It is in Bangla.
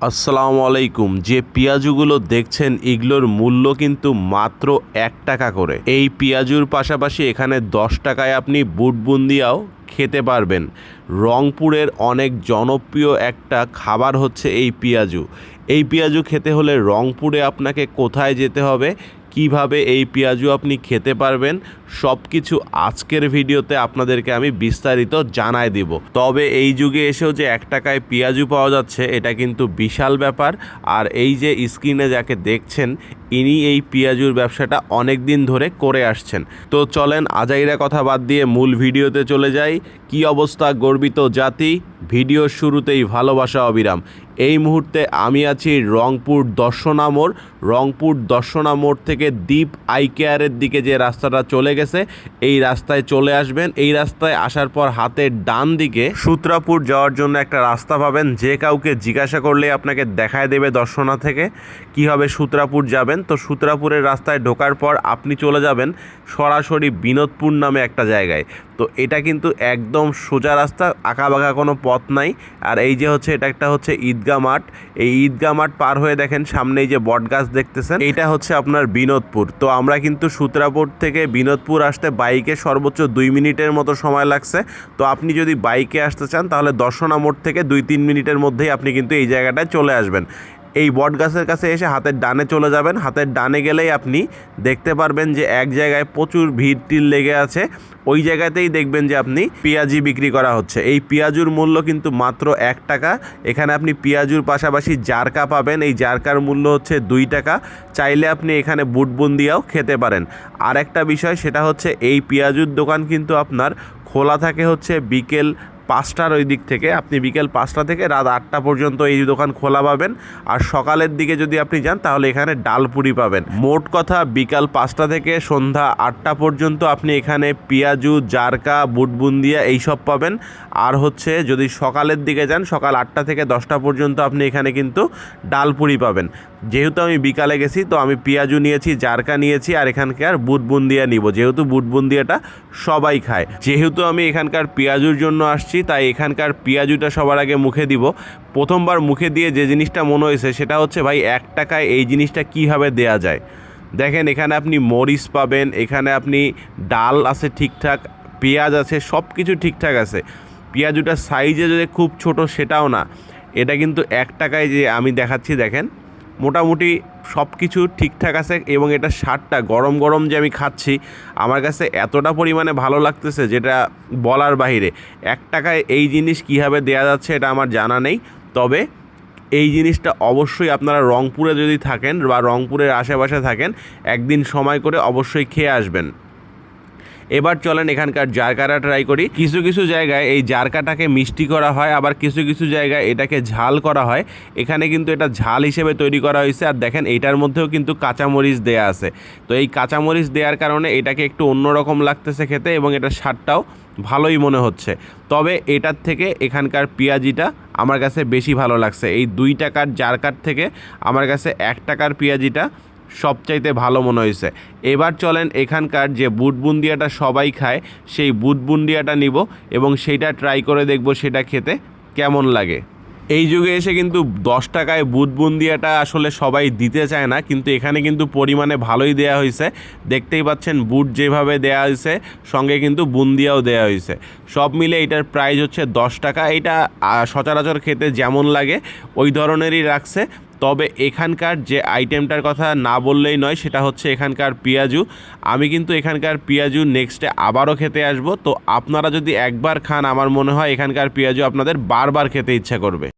আসসালামু আলাইকুম। যে পেঁয়াজুগুলো দেখছেন, এগুলোর মূল্য কিন্তু মাত্র এক টাকা করে। এই পেঁয়াজুর পাশাপাশি এখানে দশ টাকায় আপনি বুটবুন্দিয়াও খেতে পারবেন। রংপুরের অনেক জনপ্রিয় একটা খাবার হচ্ছে এই পেঁয়াজু। এই পেঁয়াজু খেতে হলে রংপুরে আপনাকে কোথায় যেতে হবে? কীভাবে এই পেঁয়াজু আপনি খেতে পারবেন সব কিছু আজকের ভিডিওতে আপনাদেরকে আমি বিস্তারিত জানাই দিব। তবে এই যুগে এসেও যে এক টাকায় পেঁয়াজু পাওয়া যাচ্ছে, এটা কিন্তু বিশাল ব্যাপার। আর এই যে স্ক্রিনে যাকে দেখছেন ইনি এই পেঁয়াজুর ব্যবসাটা অনেক দিন ধরে করে আসছেন। তো চলেন আজাইরা কথা বাদ দিয়ে মূল ভিডিওতে চলে যাই। কি অবস্থা গর্বিত জাতি? ভিডিওর শুরুতেই ভালোবাসা অবিরাম। এই মুহূর্তে আমি আছি রংপুর দর্শনা মোড়। রংপুর দর্শনা মোড় থেকে দ্বীপ আই কেয়ারের দিকে যে রাস্তাটা চলে গেছে, এই রাস্তায় চলে আসবেন। এই রাস্তায় আসার পর হাতের ডান দিকে সূত্রাপুর যাওয়ার জন্য একটা রাস্তা পাবেন। যে কাউকে জিজ্ঞাসা করলে আপনাকে দেখায় দেবে দর্শনা থেকে। কীভাবে সূত্রাপুর যাবেন? তো সুতরাপুরের রাস্তায় ঢোকার পর আপনি চলে যাবেন সরাসরি বিনোদপুর নামে একটা জায়গায়। তো এটা কিন্তু একদম সোজা রাস্তা, আঁকাবাঁকা কোনো পথ নাই। আর এই যে হচ্ছে, এটা একটা হচ্ছে ঈদগা মাঠ। এই ঈদগা মাঠ পার হয়ে দেখেন সামনে এই যে বটগাছ দেখতেছেন, এটা হচ্ছে আপনার বিনোদপুর। তো আমরা কিন্তু সূত্রাপুর থেকে বিনোদপুর আসতে বাইকে সর্বোচ্চ দুই মিনিটের মতো সময় লাগছে। তো আপনি যদি বাইকে আসতে চান, তাহলে দর্শনা মোড় থেকে দুই তিন মিনিটের মধ্যেই আপনি কিন্তু এই জায়গাটায় চলে আসবেন। এই বট গাছের কাছে এসে হাতের ডানে চলে যাবেন। হাতের ডানে গেলেই আপনি দেখতে পারবেন যে এক জায়গায় প্রচুর ভিড় টিল লেগে আছে। ওই জায়গাতেই দেখবেন যে আপনি পেঁয়াজি বিক্রি করা হচ্ছে। এই পেঁয়াজুর মূল্য কিন্তু মাত্র এক টাকা। এখানে আপনি পেঁয়াজুর পাশাপাশি জারকা পাবেন। এই জারকার মূল্য হচ্ছে দুই টাকা। চাইলে আপনি এখানে বুটবন্দিয়াও খেতে পারেন। আর একটা বিষয়, সেটা হচ্ছে এই পেঁয়াজুর দোকান কিন্তু আপনার খোলা থাকে হচ্ছে বিকেল পাঁচটার ওই দিক থেকে, আপনি বিকেল পাঁচটা থেকে রাত আটটা পর্যন্ত এই দোকান খোলা পাবেন। আর সকালের দিকে যদি আপনি যান, তাহলে এখানে ডালপুরি পাবেন। মোট কথা বিকাল পাঁচটা থেকে সন্ধ্যা আটটা পর্যন্ত আপনি এখানে পেঁয়াজু, জারকা, বুটবুন্দিয়া এইসব পাবেন। আর হচ্ছে যদি সকালের দিকে যান, সকাল আটটা থেকে দশটা পর্যন্ত আপনি এখানে কিন্তু ডালপুরি পাবেন। যেহেতু আমি বিকালে গেছি, তো আমি পেঁয়াজু নিয়েছি, জারকা নিয়েছি, আর এখানকার বুটবুন্দিয়া নিব। যেহেতু বুটবুন্দিয়াটা সবাই খায়। যেহেতু আমি এখানকার পেঁয়াজুর জন্য আসছি তাই এখানকার পেঁয়াজুটা সবার আগে মুখে দিব। প্রথমবার মুখে দিয়ে যে জিনিসটা মনে হয়েছে, সেটা হচ্ছে ভাই এক টাকায় এই জিনিসটা কীভাবে দেয়া যায়। দেখেন, এখানে আপনি মরিচ পাবেন, এখানে আপনি ডাল আছে ঠিকঠাক, পেঁয়াজ আছে সব কিছু ঠিকঠাক আছে। পেঁয়াজুটার সাইজে যদি খুব ছোট, সেটাও না। এটা কিন্তু এক টাকায় যে আমি দেখাচ্ছি, দেখেন। মোটামুটি সব কিছু ঠিকঠাক আছে এবং এটা সারটা গরম গরম যে আমি খাচ্ছি, আমার কাছে এতটা পরিমাণে ভালো লাগতেছে যেটা বলার বাহিরে। এক টাকায় এই জিনিস কীভাবে দেওয়া যাচ্ছে এটা আমার জানা নেই, তবে এই জিনিসটা অবশ্যই আপনারা রংপুরে যদি থাকেন বা রংপুরের আশেপাশে থাকেন, একদিন সময় করে অবশ্যই খেয়ে আসবেন। এবার চলেন এখানকার জারকাটা ট্রাই করি। কিছু কিছু জায়গায় এই জারকাটাকে মিষ্টি করা হয়, আবার কিছু কিছু জায়গায় এটাকে ঝাল করা হয়। এখানে কিন্তু এটা ঝাল হিসেবে তৈরি করা হয়েছে, আর দেখেন এটার মধ্যেও কিন্তু কাঁচামরিচ দেয়া আছে। তো এই কাঁচামরিচ দেওয়ার কারণে এটাকে একটু অন্যরকম লাগতেছে খেতে এবং এটার স্বাদটাও ভালোই মনে হচ্ছে। তবে এটার থেকে এখানকার পেঁয়াজিটা আমার কাছে বেশি ভালো লাগছে। এই দুই টাকার জারকার থেকে আমার কাছে এক টাকার পেঁয়াজিটা সবচাইতে ভালো মনে হয়েছে। এবার চলেন এখানকার যে বুটবুন্দিয়াটা সবাই খায়, সেই বুটবুন্দিয়াটা নিব এবং সেইটা ট্রাই করে দেখব সেটা খেতে কেমন লাগে। এই যুগে এসে কিন্তু দশ টাকায় বুট বুন্দিয়াটা আসলে সবাই দিতে চায় না, কিন্তু এখানে কিন্তু পরিমাণে ভালোই দেয়া হয়েছে। দেখতেই পাচ্ছেন বুট যেভাবে দেয়া হয়েছে, সঙ্গে কিন্তু বুন্দিয়াও দেয়া হয়েছে। সব মিলে এটার প্রাইস হচ্ছে দশ টাকা। এটা সচরাচর খেতে যেমন লাগে, ওই ধরনেরই রাখছে। তবে এখানকার যে আইটেমটার কথা না বললেই নয়, সেটা হচ্ছে এখানকার পেঁয়াজু। আমি কিন্তু এখানকার পেঁয়াজু নেক্সটে আবারও খেতে আসব। তো আপনারা যদি একবার খান, আমার মনে হয় এখানকার পেঁয়াজু আপনাদের বারবার খেতে ইচ্ছা করবে।